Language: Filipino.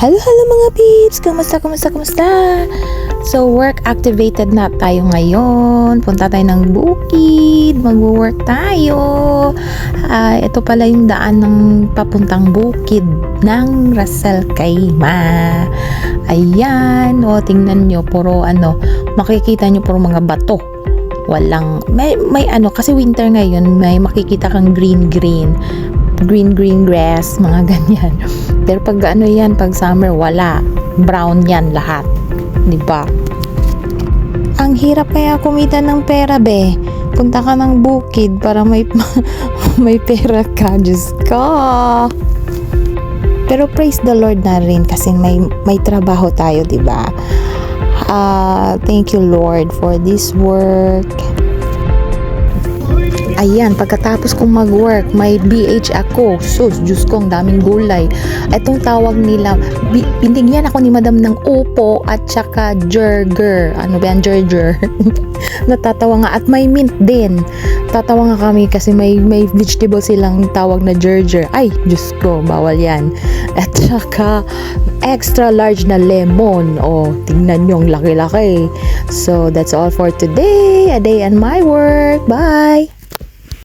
Hello, hello mga peeps! Kamusta, kamusta, kamusta? So, work activated na tayo ngayon. Punta tayo ng bukid. Mag-work tayo. Ah, ito pala yung daan ng papuntang bukid ng Russell Kaima. Ayan. O, tingnan nyo. Puro ano, makikita nyo puro mga bato. Walang, may, may ano, kasi winter ngayon, may makikita kang green-green green green grass, mga ganyan. Pero pag ano yan, pag summer, wala. Brown yan lahat. Di ba? Ang hirap kaya kumita ng pera, be. Punta ka ng bukid para may, may pera ka. Diyos ko. Pero praise the Lord na rin kasi may, may trabaho tayo, di ba? Ah, thank you Lord for this work. Ayan, pagkatapos kong mag-work, may BH ako. Sus, Diyos ko, ang daming gulay. Itong tawag nila, bi- binigyan ako ni madam ng upo at saka jerger. Ano ba yan, jerger? Natatawa nga. At may mint din. Tatawa nga kami kasi may, may vegetable silang tawag na jerger. Ay, Diyos ko, bawal yan. At saka, extra large na lemon. Oh, tingnan nyo, ang laki-laki. So, that's all for today. A day and my work. Bye!